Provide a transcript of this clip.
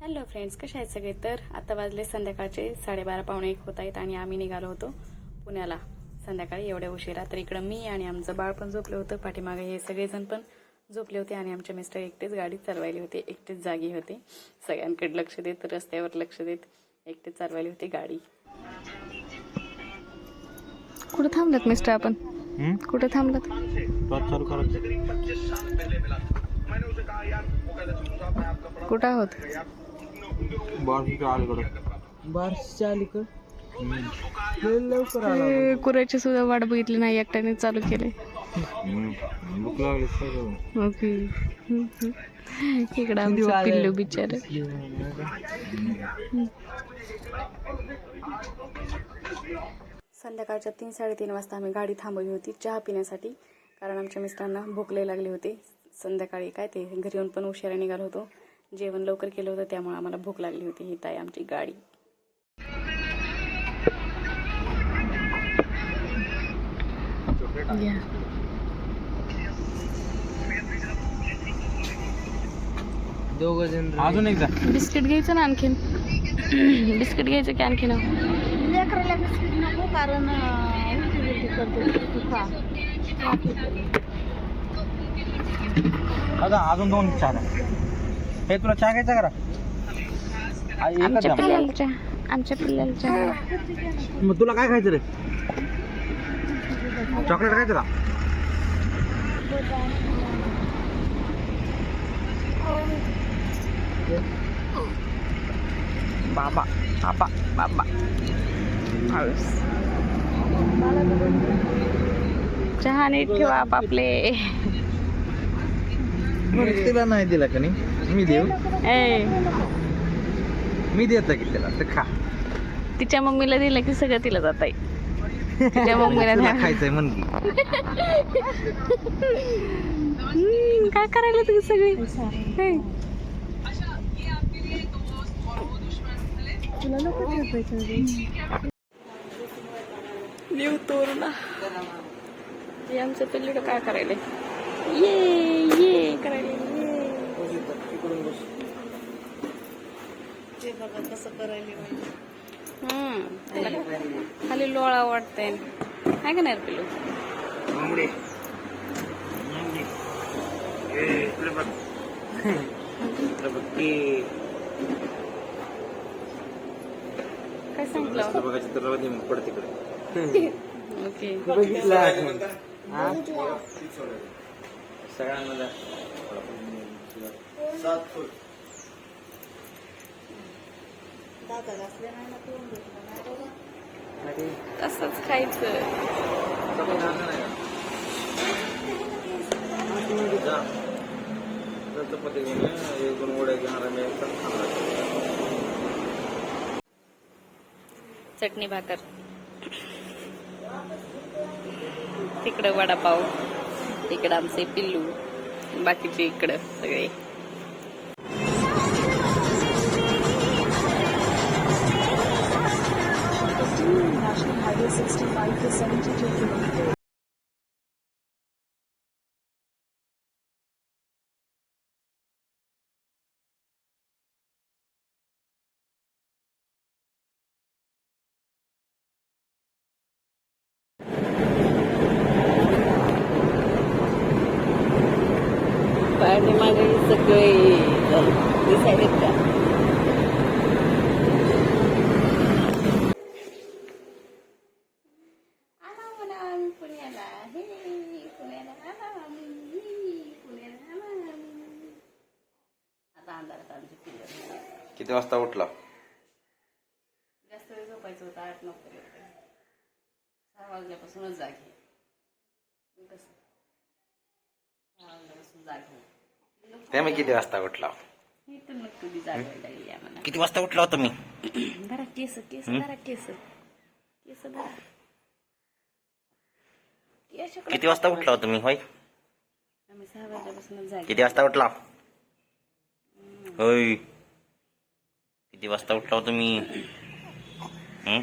Hello friends कसे आहेत सगळे? तर आता वाजले संध्याकाळचे साडेबारा पावणे एक होत आहेत आणि आम्ही निघालो होतो पुण्याला. संध्याकाळी एवढ्या उशिरा. तर इकडं मी आणि आमचं बाळ पण झोपलं होतं. पाठीमागे हे सगळेजण पण झोपले होते आणि आमचे मिस्टर एकटेच गाडी चालवायली होते. एकटेच जागी होते. सगळ्यांकडे लक्ष देत रस्त्यावर लक्ष देत एकटेच चालवायली होती गाडी. कुठं थांबलात मिस्टर आपण? कुठं थांबलात? कुठं आहोत? बारशीच्या अलीकडं. बारशीच्या अलीकड? लय लवकर आला कुऱ्याची सुद्धा वाट बघितली नाही एकट्याने चालू केले. भूक लागली इकडं आमचं पिल्लू बिचार. संध्याकाळच्या तीन साडेतीन वाजता आम्ही गाडी थांबवली होती चहा पिण्यासाठी. कारण आमच्या मिस्टरांना भूक लय लागली होती. संध्याकाळी काय ते घरी येऊन पण उशिरा निघालो होतो. जेवण लवकर केलं होतं त्यामुळे आम्हाला भूक लागली होती. ही ताई आमची गाडी. अजून एकदा. बिस्किट घ्यायचं ना आणखीन? बिस्किट घ्यायचं की आणखीन? लेकराला बिस्किट नको कारण अजून दोन चहा द्या. हे तुला चहा घ्यायचा करा आमच्या चहा. आमच्या चहा. मग तुला काय खायचं रे? चॉकलेट खायचं का बाबा बाबा बाबा. चहा नीट ठेवा आपापले तिला नाही दिला का नाही? मी देऊ. ए. मी देतो की त्याला तर खा. तिच्या मम्मीला दिलं की सगळं तिला जात आहे तिच्या मम्मीला तुला द्या. खायचंय म्हण की. हम्म, काय करायला तुम्ही सगळी? हे. लिव तोरणा. हे आमचं पिल्लू काय करायला ये ये हम्म त्याला खाली लोळा वाटतंय काय का नाही रे पिल्लू? काय सांगितलं बघायची तर राहू दे मग पड तिकडे. ओके. सगळ्यांमध्ये. तसंच खायचं. चपाती घेऊन ये, एक दोन वड्या घेणार खाणार. चटणी भाकर. तिकडं वडापाव इकडं आमचे पिल्लू बाकीचे इकडं सगळे. 65 to 72 kilometers. Party Margarita Grey. This I. किती वाजता उठला? जास्त वेळ झोपायचं होतं आठ नऊ पर्यंत. सहा वाजल्यापासूनच जागे. कसं सहा वाजल्यापासून जागे. ते मी किती वाजता उठला? मी तर मग कधी जागायला लागली आम्हाला किती वाजता उठला होता मी? धरा केस केस धरा केस. केस धरा किती वाजता उठला होता मी होय? आम्ही सहा वाजल्यापासून जागे. किती वाजता उठला? होय किती वाजता उठला होता मी हं?